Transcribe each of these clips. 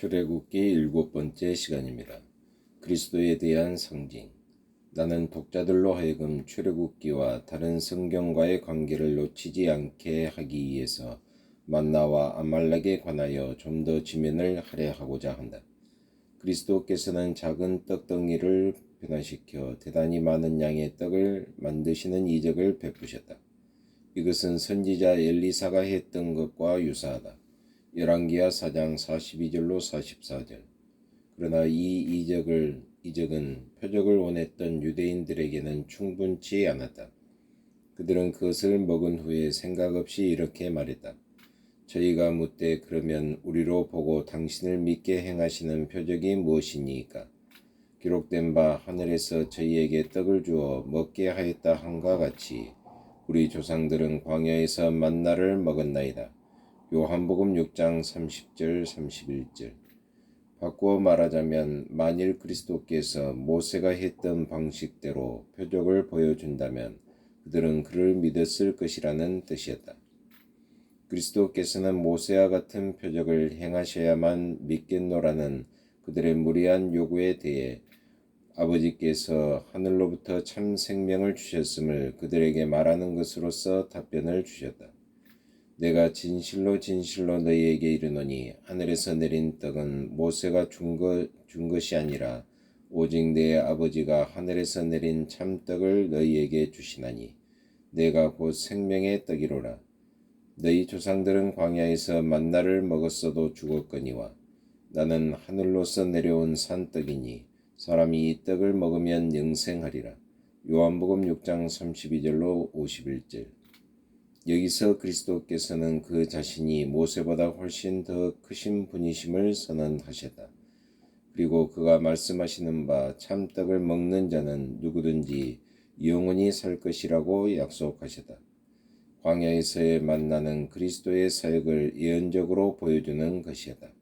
출애굽기 일곱 번째 시간입니다. 그리스도에 대한 상징. 나는 독자들로 하여금 출애굽기와 다른 성경과의 관계를 놓치지 않게 하기 위해서 만나와 아말렉에 관하여 좀 더 지면을 할애하고자 한다. 그리스도께서는 작은 떡덩이를 변화시켜 대단히 많은 양의 떡을 만드시는 이적을 베푸셨다. 이것은 선지자 엘리사가 했던 것과 유사하다. 열왕기하 4장 42절로 44절. 그러나 이 이적을 이적은 표적을 원했던 유대인들에게는 충분치 않았다. 그들은 그것을 먹은 후에 생각 없이 이렇게 말했다. 저희가 묻되 그러면 우리로 보고 당신을 믿게 행하시는 표적이 무엇이니까? 기록된 바 하늘에서 저희에게 떡을 주어 먹게 하였다 한과 같이 우리 조상들은 광야에서 만나를 먹었나이다. 요한복음 6장 30절 31절 바꾸어 말하자면 만일 그리스도께서 모세가 했던 방식대로 표적을 보여준다면 그들은 그를 믿었을 것이라는 뜻이었다. 그리스도께서는 모세와 같은 표적을 행하셔야만 믿겠노라는 그들의 무리한 요구에 대해 아버지께서 하늘로부터 참 생명을 주셨음을 그들에게 말하는 것으로서 답변을 주셨다. 내가 진실로 진실로 너희에게 이르노니 하늘에서 내린 떡은 모세가 준, 것, 준 것이 아니라 오직 내 아버지가 하늘에서 내린 참떡을 너희에게 주시나니 내가 곧 생명의 떡이로라. 너희 조상들은 광야에서 만나를 먹었어도 죽었거니와 나는 하늘로서 내려온 산떡이니 사람이 이 떡을 먹으면 영생하리라. 요한복음 6장 32절로 51절 여기서 그리스도께서는 그 자신이 모세보다 훨씬 더 크신 분이심을 선언하셨다. 그리고 그가 말씀하시는 바 참떡을 먹는 자는 누구든지 영원히 살 것이라고 약속하셨다. 광야에서의 만나는 그리스도의 사역을 예언적으로 보여주는 것이었다.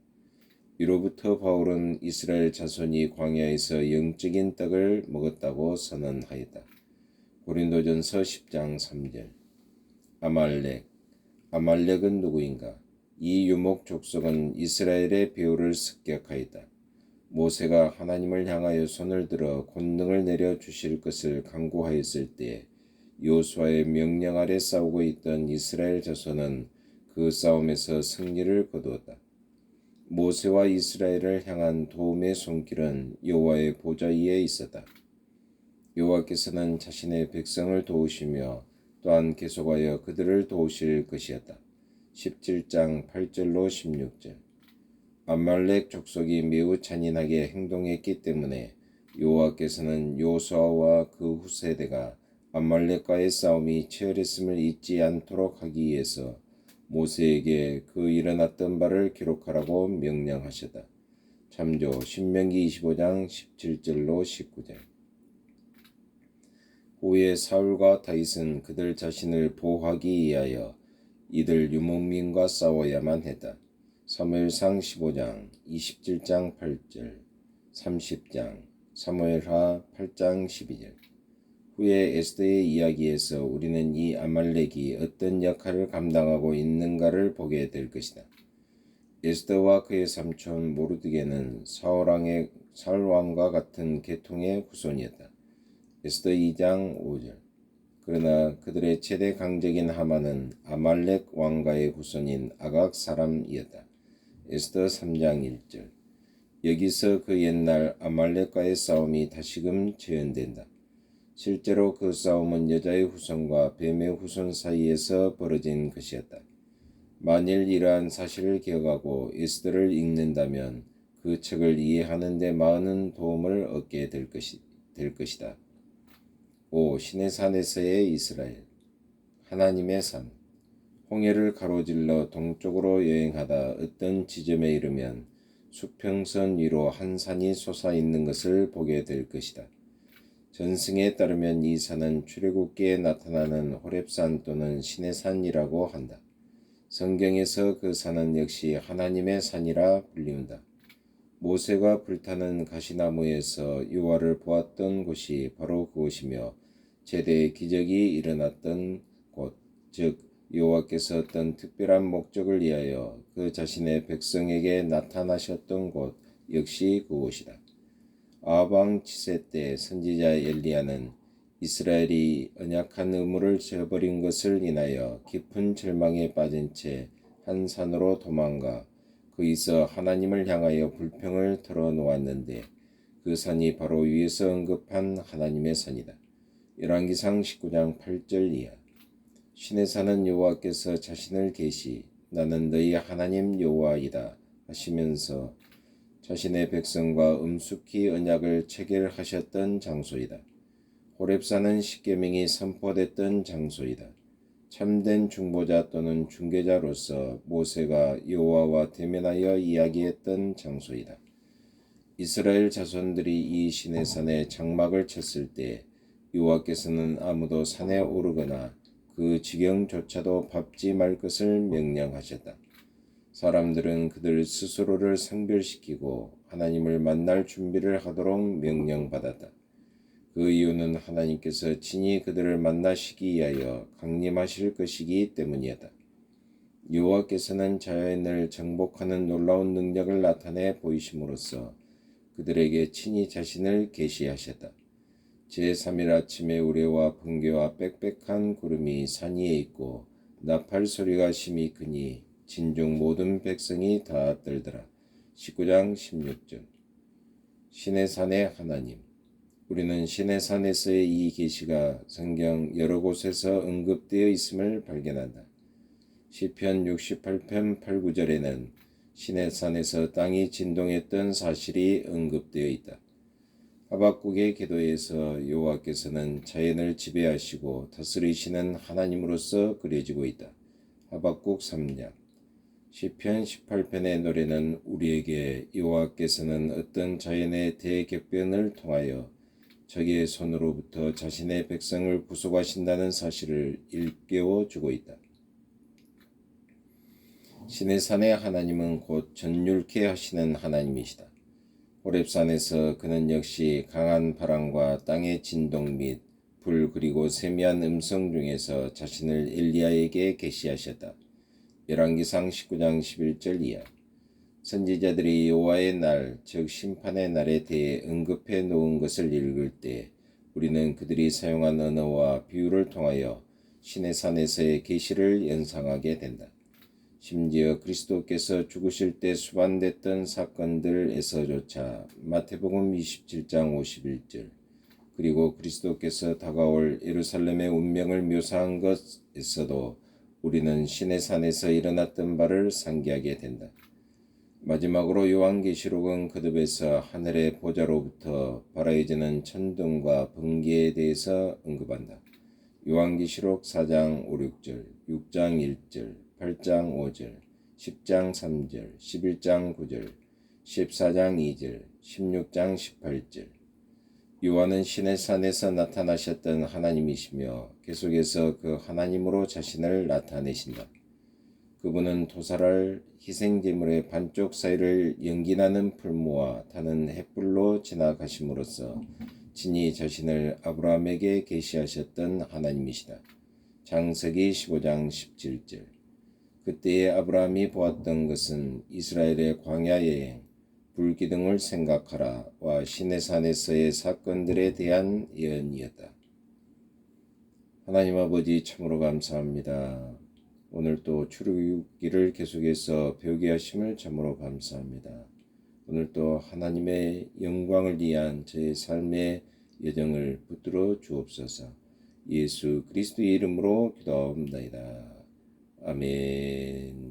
이로부터 바울은 이스라엘 자손이 광야에서 영적인 떡을 먹었다고 선언하였다. 고린도전서 10장 3절 아말렉 아말렉은 누구인가? 이 유목 족속은 이스라엘의 배후를 습격하였다. 모세가 하나님을 향하여 손을 들어 권능을 내려 주실 것을 강구하였을 때 요수아의 명령 아래 싸우고 있던 이스라엘 자손은 그 싸움에서 승리를 거두었다. 모세와 이스라엘을 향한 도움의 손길은 여호와의 보좌 위에 있었다. 여호와께서는 자신의 백성을 도우시며 또한 계속하여 그들을 도우실 것이었다. 17장 8절로 16절 암말렉 족속이 매우 잔인하게 행동했기 때문에 여호와께서는 요수아와 그 후세대가 암말렉과의 싸움이 치열했음을 잊지 않도록 하기 위해서 모세에게 그 일어났던 바를 기록하라고 명령하셨다. 참조 신명기 25장 17절로 19절 후에 사울과 다윗은 그들 자신을 보호하기 위하여 이들 유목민과 싸워야만 했다. 사무엘상 15장, 27장 8절, 30장, 사무엘하 8장 12절. 후에 에스더의 이야기에서 우리는 이 아말렉이 어떤 역할을 감당하고 있는가를 보게 될 것이다. 에스더와 그의 삼촌 모르드게는 사울왕의 사울왕과 같은 계통의 후손이었다. 에스더 2장 5절 그러나 그들의 최대 강적인 하만은 아말렉 왕가의 후손인 아각 사람이었다. 에스더 3장 1절 여기서 그 옛날 아말렉과의 싸움이 다시금 재현된다. 실제로 그 싸움은 여자의 후손과 뱀의 후손 사이에서 벌어진 것이었다. 만일 이러한 사실을 기억하고 에스더를 읽는다면 그 책을 이해하는 데 많은 도움을 얻게 될, 것이, 될 것이다. 5. 신의 산에서의 이스라엘 하나님의 산 홍해를 가로질러 동쪽으로 여행하다 어떤 지점에 이르면 수평선 위로 한 산이 솟아 있는 것을 보게 될 것이다. 전승에 따르면 이 산은 출애굽기에 나타나는 호렙산 또는 신의 산이라고 한다. 성경에서 그 산은 역시 하나님의 산이라 불리운다. 모세가 불타는 가시나무에서 유화를 보았던 곳이 바로 그곳이며 제대의 기적이 일어났던 곳, 즉 여호와께서 어떤 특별한 목적을 위하여 그 자신의 백성에게 나타나셨던 곳 역시 그곳이다. 아방 치세 때 선지자 엘리야는 이스라엘이 언약한 의무를 저버린 것을 인하여 깊은 절망에 빠진 채 한 산으로 도망가 거기서 하나님을 향하여 불평을 털어놓았는데 그 산이 바로 위에서 언급한 하나님의 산이다. 열왕기상 19장 8절 이하 신의 산은 여호와께서 자신을 계시 나는 너희 하나님 여호와이다 하시면서 자신의 백성과 음숙히 언약을 체결하셨던 장소이다. 호렙산은 십계명이 선포됐던 장소이다. 참된 중보자 또는 중개자로서 모세가 여호와와 대면하여 이야기했던 장소이다. 이스라엘 자손들이 이 신의 산에 장막을 쳤을 때 여호와께서는 아무도 산에 오르거나 그 지경조차도 밟지 말 것을 명령하셨다. 사람들은 그들 스스로를 상별시키고 하나님을 만날 준비를 하도록 명령받았다. 그 이유는 하나님께서 친히 그들을 만나시기 위하여 강림하실 것이기 때문이었다. 여호와께서는 자연을 정복하는 놀라운 능력을 나타내 보이심으로써 그들에게 친히 자신을 계시하셨다. 제3일 아침에 우레와 번개와 빽빽한 구름이 산 위에 있고 나팔 소리가 심히 크니 진중 모든 백성이 다 떨더라. 19장 16절 신의 산의 하나님 우리는 신의 산에서의 이 계시가 성경 여러 곳에서 언급되어 있음을 발견한다. 시편 68편 8, 9절에는 신의 산에서 땅이 진동했던 사실이 언급되어 있다. 하박국의 기도에서 여호와께서는 자연을 지배하시고 다스리시는 하나님으로서 그려지고 있다. 하박국 3장 시편 18편의 노래는 우리에게 여호와께서는 어떤 자연의 대격변을 통하여 적의 손으로부터 자신의 백성을 구속하신다는 사실을 일깨워 주고 있다. 신의 산의 하나님은 곧 전율케 하시는 하나님이시다. 호렙산에서 그는 역시 강한 바람과 땅의 진동 및 불 그리고 세미한 음성 중에서 자신을 엘리야에게 계시하셨다. 열왕기상 19장 11절 이하 선지자들이 여호와의 날, 즉 심판의 날에 대해 언급해 놓은 것을 읽을 때 우리는 그들이 사용한 언어와 비유를 통하여 신의 산에서의 계시를 연상하게 된다. 심지어 그리스도께서 죽으실 때 수반됐던 사건들에서조차 마태복음 27장 51절 그리고 그리스도께서 다가올 예루살렘의 운명을 묘사한 것에서도 우리는 신의 산에서 일어났던 바를 상기하게 된다. 마지막으로 요한계시록은 그듭에서 하늘의 보좌로부터 발하여지는 천둥과 번개에 대해서 언급한다. 요한계시록 4장 5, 6절, 6장 1절, 8장 5절, 10장 3절, 11장 9절, 14장 2절, 16장 18절. 요한은 신의 산에서 나타나셨던 하나님이시며 계속해서 그 하나님으로 자신을 나타내신다. 그분은 도살할 희생제물의 반쪽 사이를 연기나는 풀무와 타는 햇불로 지나가심으로써 친히 자신을 아브라함에게 계시하셨던 하나님이시다. 장세기 15장 17절 그때에 아브라함이 보았던 것은 이스라엘의 광야 여행, 불기둥을 생각하라와 신의 산에서의 사건들에 대한 예언이었다. 하나님 아버지 참으로 감사합니다. 오늘 또 출애굽기를 계속해서 배우게 하심을 참으로 감사합니다. 오늘 또 하나님의 영광을 위한 제 삶의 여정을 붙들어 주옵소서. 예수 그리스도의 이름으로 기도합니다. 아멘.